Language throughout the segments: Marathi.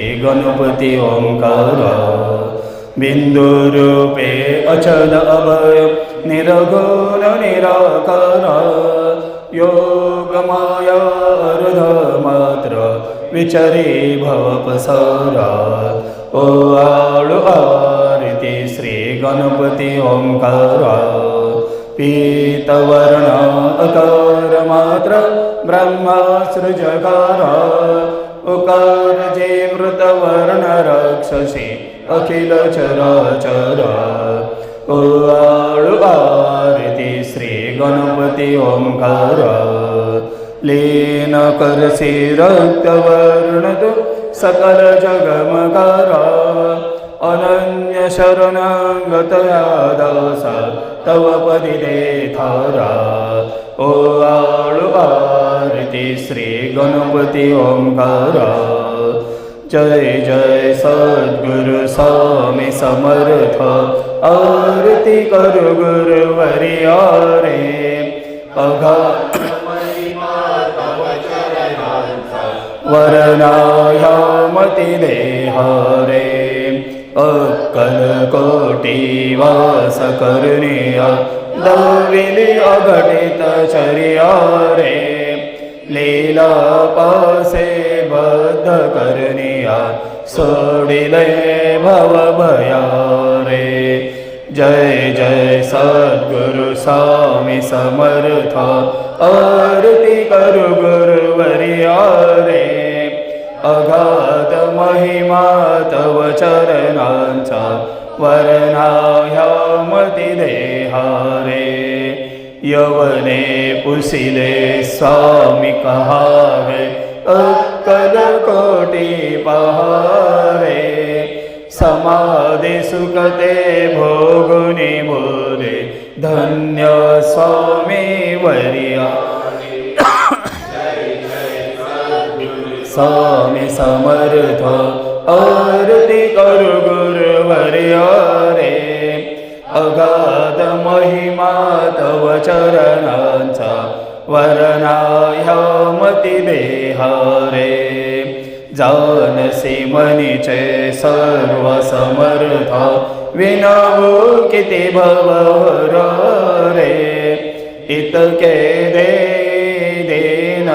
हे गणपती ओंकार बिंदुरूपे अचल अभय निरगुण निराकार योगमाया अर्ध मात्र विचरी भवपसारा ओ आळू आरती श्री गणपती ओंकारा पीतवर्ण अकार मात्र ब्रह्मा सृजकार उकारजे मृत अखिलचराचर। रक्षसि श्रीगणपति ओङ्कार लीनकरसि रक्तवर्ण तु सकलजगमकार अनन्य शरणाङ्गतया दासा तव पदिथार ओ आळुवारिति श्रीगणपति ओङ्कार जय जय सद्गुरु सौमि समर्थ। आवृति करु गुरुवरि आरे। अघ जय वरनाय मति देहारे। अक्कल कोटी वास करुणिया दविली अघटित चर्या रे लीला पासे बद्ध करुणिया सोडिले भव भया रे जय जय सद्गुरु स्वामी समर्थ। आरती करू गुरुवर्या रे अगाध महिमा तव चरणांचा वर्णाह्यामती देहारे। यवने पुसिले स्वामी कहावे अक्कल कोटी पहारे। समाधि सुखते भोगुनी बोले धन्य स्वामी वरिया। स्वामी समर्थ आरती करू गुरुवर्या रे. अगाध महिमा तव चरणांचा देहा देहारे जानसी मनीचे सर्व समर्थ विनावो किती भवर रे. इतके दे देन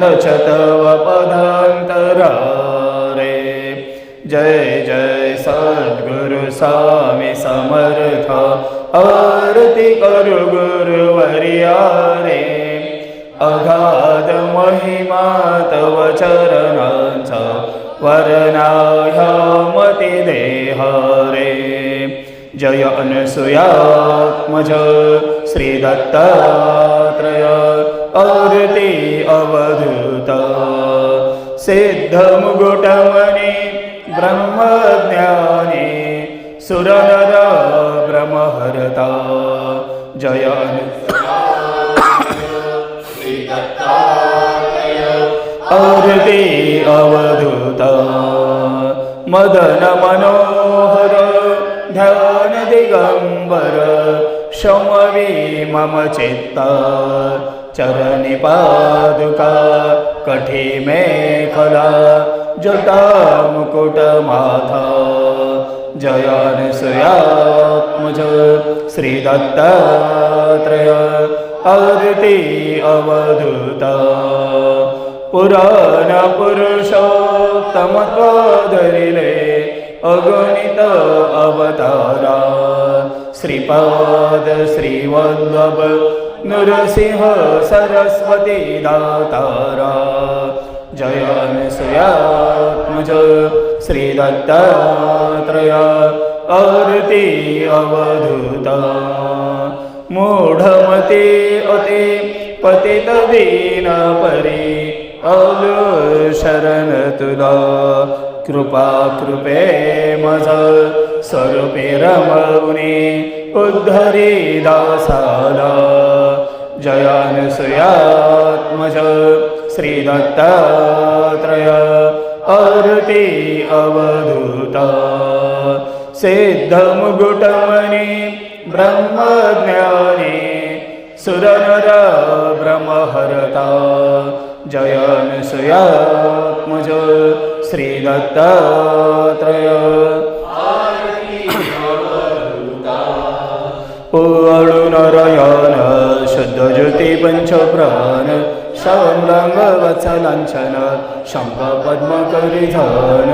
नचतव पदांतरा रे जय जय सद्गुरु स्वामी समर्थ। आरती करू गुरुवर्या रे अगाध महिमा तव चरणांचा मति देह रे जय अनसुयात्मज श्रीदत्तात्रय। आरती अवधूत। सिद्ध मुकुटमणि ब्रह्मज्ञानी सुरनर ब्रह्महरता। जय अवृते अवधूत। मदन मनोहर ध्यान दिगंबर शमवे मम चित्ता। चरणी पादुका कठी मेखला जटा मुकुट माथा जयान सुयात्मज श्री दत्तात्रय आरती अवधूता। पुराण पुरुषोत्तमत्वाधरिले अगणित अवतारा। श्रीपाद श्रीवल्लभ नृसिंह सरस्वती दातारा। जयन सुयात्मज श्रीदत्तात्रय आरती अवधूता। मूढमते अते पतित दीन परी आलो शरण तुला। कृपा कृपे मज स्वरूपे रमवणे उद्धरी दासाला। जयानुस्रूयात्मज श्रीदत्तात्रय अहृति अवधूता। सिद्धमुभुटमनि ब्रह्मज्ञानि सुरनर ब्रह्महरता। जयनुस्रूयात्मज श्रीदत्तात्रय। ओ शुद्धज्योति पञ्चप्राण शामलवञ्छन शङ्खपद्मकरिधन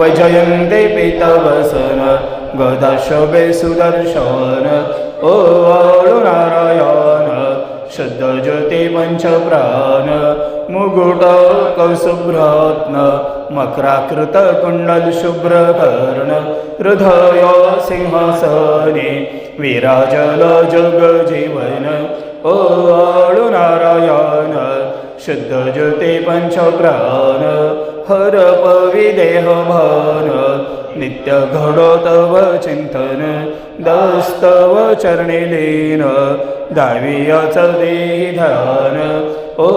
वैजयन्ते पितवसन गदा सुदर्शन। ओ अळु नारयन पञ्चप्राण मुकुट कौसुभ्रत्न मकराकृत शुभ्र कर्ण हृदय सिंहासने विराजल जग जीवन ओ नारायण शुद्ध ज्योती पंचप्राण हर पविदेह भान नित्य घडो तव चिंतन दस्तव चरणी लीन। दावियाच देही ध्यान। ओ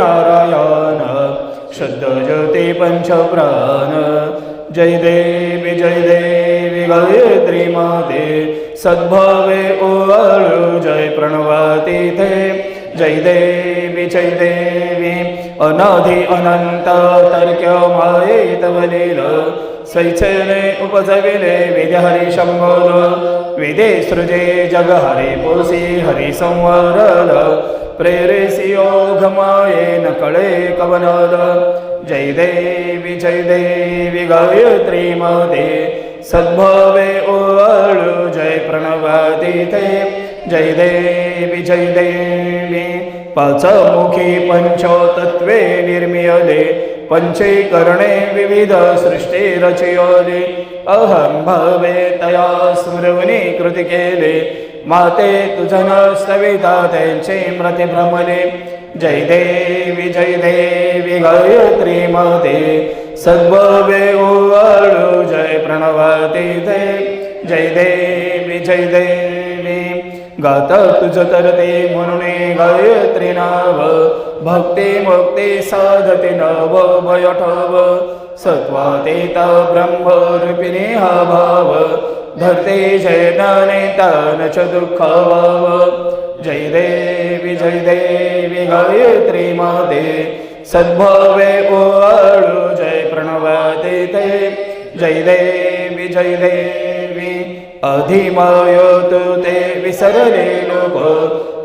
नारायण शुद्ध ज्योती पंचप्राण जय देवी जय देवी गायत्री माते। सद्भावे ओवाळू जय प्रणवाती ते। जय देवी जय देवी अनाधि अनंत तर्क माये तव लील। स्वैच्छेने उपजविले विद्य शंभर विदे सृजे जग हरी पोसी हरी संवरल। प्रेरेसी ओघमायेन कळे कवनद। जय देवी जय देवी गायत्री सद्भवे सद्भावे ओवाळू जय प्रणवादिते जय देवी जय देवी पाचमुखी पंचतत्वे निर्मियले पंचीकरणे विविध सृष्टीरचयले अहं भवे तया स्मृणी कृती केले माते तुझन सविता त्यांचे मृती जय देवी जय देवी गायत्री माते। सद्भवे जय प्रणवती दे जय देवी जय देवी गात तुझ तर ते म्हणून गायत्री नाव। भक्ती मुक्ती साधते नव भयठव सत्वातेता ब्रह्मरूपिणी हा भाव। धरते जय ज्ञानेता न च दुःख जय देवी जय देवी गायत्री माते। सद्भावे ओवाळू जय प्रणवते ते। जय देवी जय देवी अधिमायत ते। विसरले लोक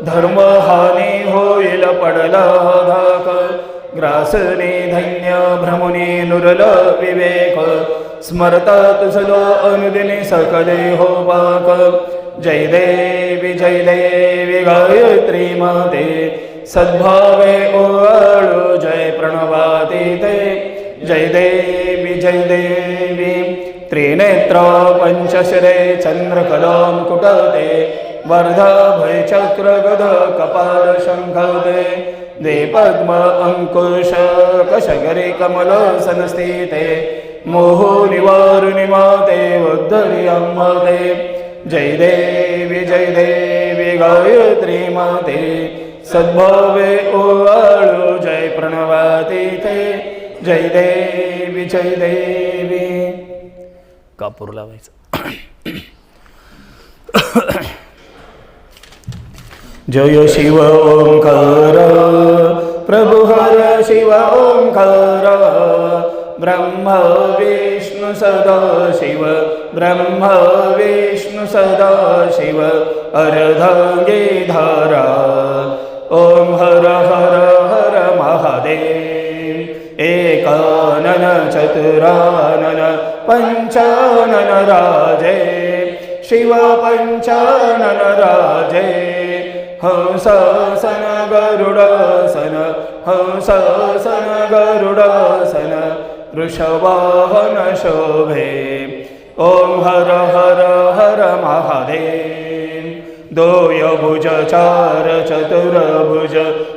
धर्महानी होईल पडला धाक ग्रासने धन्य भ्रमुनी नुरल विवेक। स्मरतात तुझलो अनुदिनी सकले हो पाक। जय देवी जय देवी गायत्री माते। सद्भावे ओळू जय प्रणवाती ते। जय देवी जय देवी त्रिनेत्र पंचशिरे चंद्रकलां कुटते। वर्धा भयचक्र गद कपाल शङ्खदे दे पद्म अङ्कुश कशगरे कमल संस्थिते मोह निवारुणि माते उद्धरि अम्मते। जय देवी जय देवी गायत्री माते। सद्भावे ओवाळू जय प्रणवाती ते। जय देवी जय देवी। कापूर लावायचं? जय शिव ओंकार प्रभु हर शिव ओंकार। ब्रह्म विष्णु सदा शिव ब्रह्म विष्णु सदा शिव अर्धांगे धारा। ओम हर हर हर महादेव एकानन चतुरानन पञ्चानन राजे। शिव पञ्चानन राजे हंसासन गरुडासन हंसासन गरुडासन वृषवाहन शोभे। ॐ हर हर हर महादेव। दोय भुज चार चतुर्भुज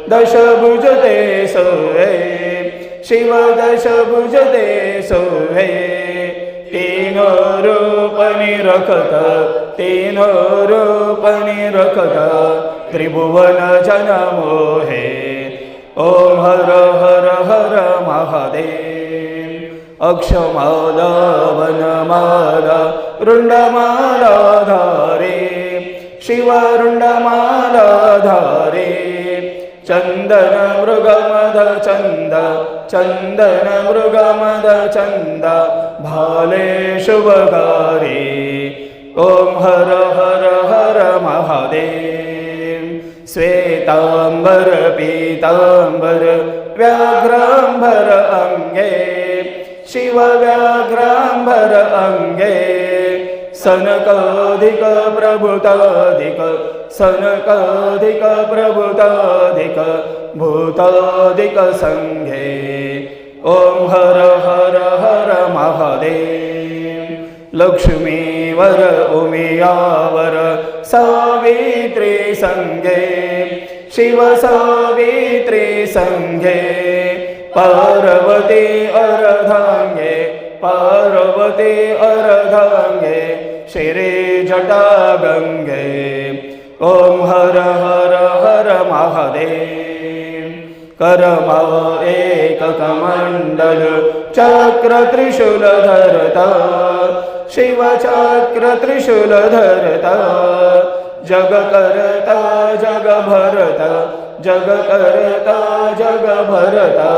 दशभुज ते सोहे। शिव दशभुज ते सोहे। तीन रूप निरखत तीन रूप निरखत त्रिभुवन जन मोहे। ॐ हर हर हर महादेव। अक्षमाला वनमाला रुण्डमाला धारे शिवरुण्डमाला धारे चन्दन मृगमद चन्द चन्दन मृगमद चन्द भाले शुभकारे। ॐ हर हर हर महादेव। श्वेताम्बर पीताम्बर व्याघ्राम्बर अङ्गे शिवव्याघ्राम्बर अङ्गे सनकाधिक प्रभुताधिक सनकाधिक प्रभुताधिक भूताधिक सङ्घे ॐ हर हर हर महादेव। लक्ष्मीवर उमियावर सावित्री सङ्गे शिव सावित्री सङ्घे पार्वती अर्धाङ्गे पार्वती अर्धाङ्गे शिरे जटा गङ्गे ॐ हर हर हर महादेव। कर्मा एककमण्डल चक्र त्रिशूल धरता शिवचक्र त्रिशूल धरता जग करता जग भरता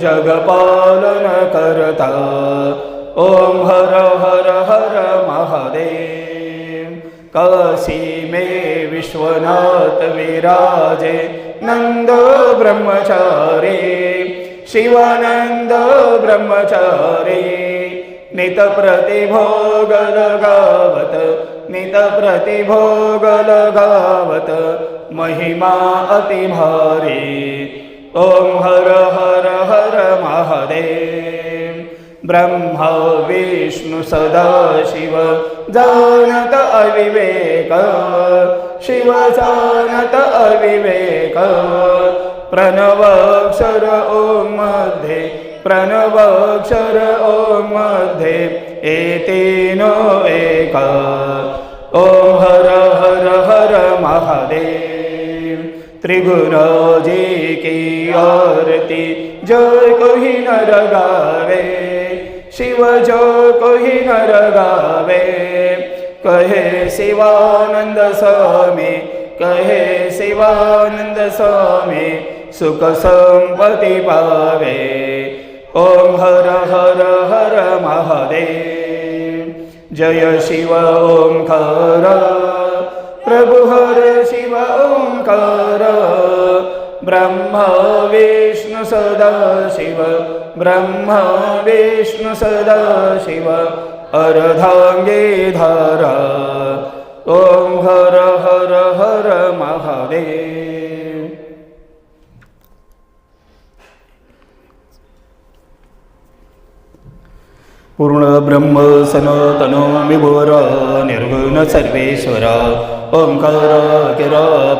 जग करता। पालन करता ओम हर हर हर महादेव। काशी मे विश्वनाथ विराजे नंद ब्रह्मचारी। शिवानंद ब्रह्मचारी। नित प्रतिभोगल गावत नित प्रतिभोगल गावत महिमा अति भारी। ओम हर हर हर महादेव। ब्रह्मा विष्णु सदा शिव जानत अविवेक। शिव जानत अविवेक। प्रणवाक्षर ओम मध्ये प्रणवाक्षर ओम मध्ये एतेनो एक। ओम हर हर हर महादेव त्रिगुणाजी की आरती जय कोही नर गावे। शिव जो कोही नर गावे। कहे शिवानंद स्वामी कहे शिवानंद स्वामी सुख संपत्ती पावे। ओम हर हर हर महादेव। जय शिव ओंकार। प्रभु हर शिव ओंकार ब्रह्मा विष्णु सदा शिव ब्रह्मा विष्णु सदा शिव अर्धांगे धारा ओम हर हर हर महादेव पूर्ण ब्रह्म सनातनो विभोर निर्गुण सर्वेश्वर ओंकार किर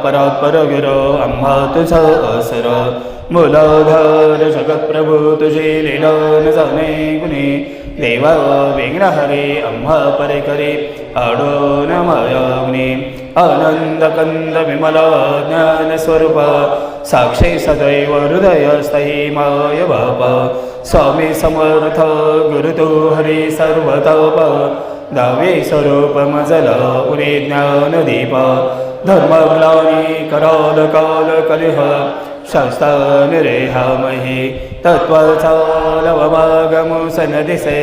परात्पर गिर आम्हा तुझा असर मुलाधार जगत्प्रभू तुझे लीला न जाणे गुणे। देवा विघ्नहरे आम्हा परे करे आडो न मायाग्ने आनंद कंद विमला ज्ञान स्वरूपा साक्षी सदैव हृदयस्थै माय बापा। स्वामी समर्थ गुरुतो हरी सर्वतप। दावे स्वरूप मजल उरे ज्ञानदीप धर्मग्लानी कराल काल कलिह। शास्तानिरेहामहे तत्त्वाचा लवमागमु सनदिसे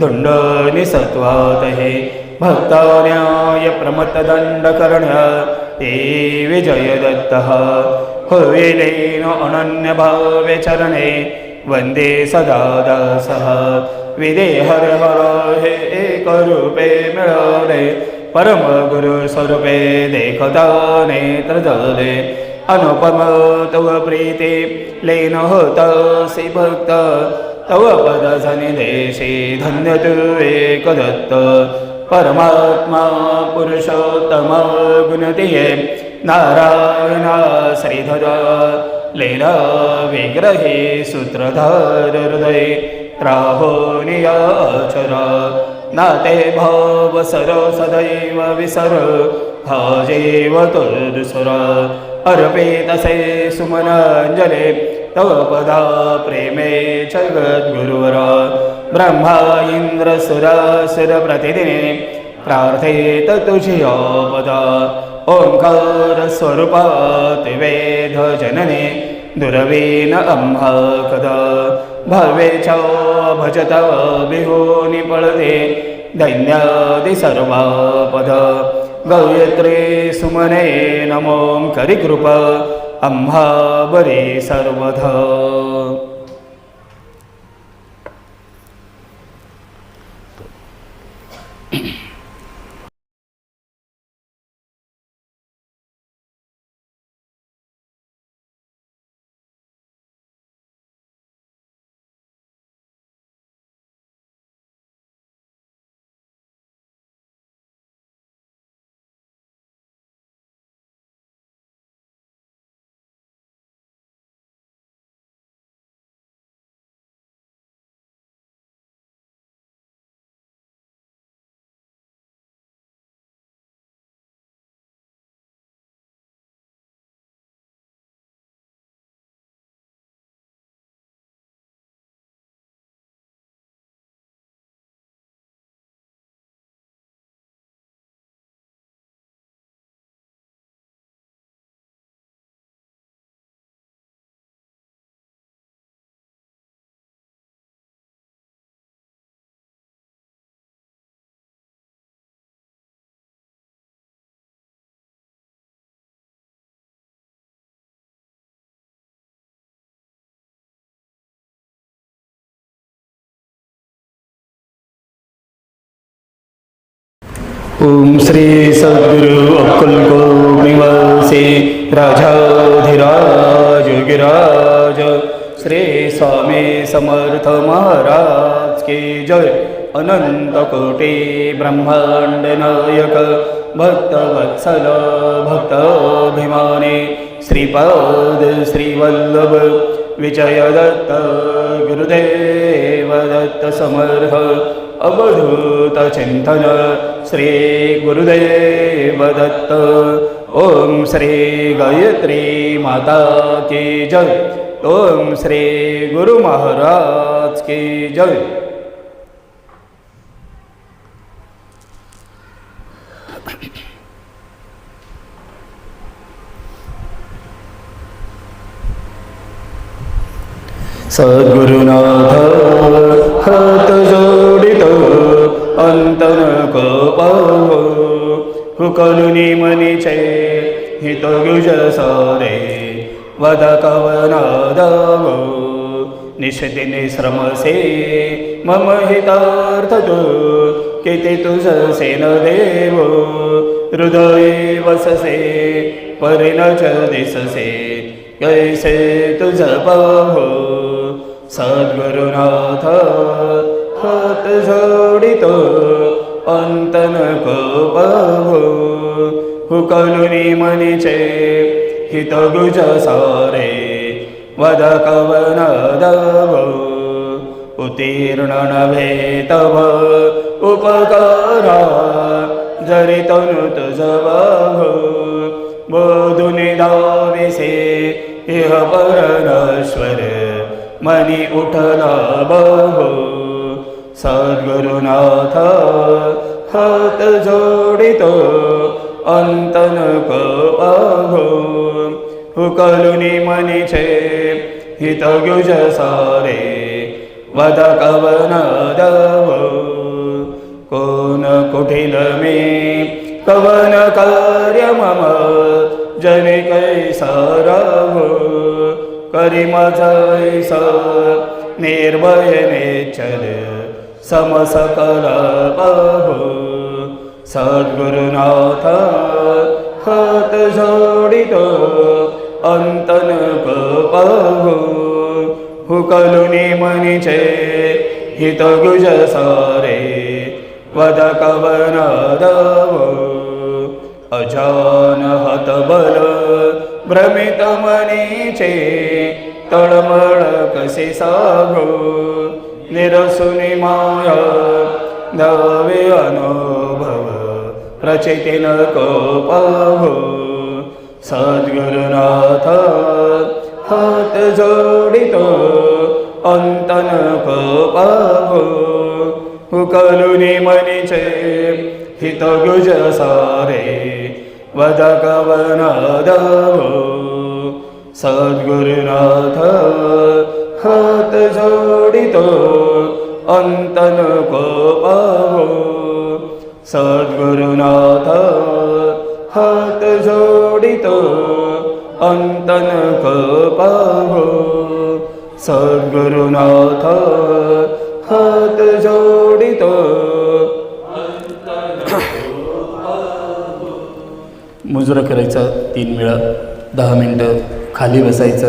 धुंड निसत्वात हे भक्तान्याय प्रमतदण्डकर्ण ते विजय दत्तः अनन्य अनन्यभावे चरणे वंदे सदा दासः विदे हर हर हे एकरूपे मिळवले परम गुरु स्वरूपे देखता नेत्र जले अनुपम तव प्रीती लेन होतासी भक्त। तव पद सनिदेशी धन्य तू एक दत्त परमात्मा पुरुषोत्तम गुणतिये नारायण श्रीधर लीला विग्रहे सूत्रधर हृदय त्राहो नियाचर नाते भाव सर सदैव विसर हा जीव अर्पे तसे सुमनांजले तव पदा प्रेमे जगद्गुरुवर ब्रह्मा इंद्र सुरासुर प्रतिदिने प्रार्थेत तुझी पदा ओंकार स्वरूपात वेद जनने दुरवीन अंहा भवे च भजत बिहोनी पळते दैन्यादि सर्वापद. गव्यत्री सुमने नमो करी कृप सर्वध. ओम श्री सद्गुरु अक्कल को निवासी राजाधिराज गिराज श्री स्वामी समर्थ महाराज की जय। अनंत कोटी ब्रह्मांड नायक भक्त वत्सल भक्त अभिमानी श्रीपाद श्रीवल्लभ विजय दत्त गुरुदेव दत्त समर्थ अवधूत चिंतन श्री गुरुदेव दत्त ओम श्री गायत्री माता की जय। ओम श्री गुरु महाराज की जय। सद्गुरुनाथ हत हुकलुनी मनीचे हित युज सारे वद कवनादाव निषदिने श्रमसे मम हितार्थ तु किती तुझ सेन देव हृदय वससे परिणच दिससे कैसे तुझ पाहो सद्गुरुनाथ हात जोडितो अंतन नको हुकलुनी मनीचे हित गुज सारे वद कवन दव उत्तीर्ण नव्हे तव उपकारा जरी तनु तुझ बोधुनी दाविसे इह परनश्वर मनी उठला बहु सद्गुरुनाथ हात जोडितो अंतन कपाहो हुकलुनी मनीचे हित गुज सारे वद कवन दव। कोण कुठील मी कवन कार्य मम जने कैसाराव करी माझैस निर्भय नेचर समसकल पाहू सद्गुरुनाथ हात जोडितो अंतन पाहू हुकलुनी मनीचे हित गुज सारे वद कवन दव अजान हत बल भ्रमित कसे सागो निरसुनिमाय माय अनुभव अनुभव प्रचिति सद्गुरुनाथ कोभु जोडितो अन्तन अन्तनकपाभु। हुकलुनि मणि चे हितगुजसारे वद दु सद्गुरुनाथ हात जोडितो अंतन को पाहो सद्गुरुनाथ हात जोडितो अंतन को पाहो सद्गुरुनाथ हात जोडितो मुजरं करायचं तीन वेळा दहा मिनटं खाली बसायचं.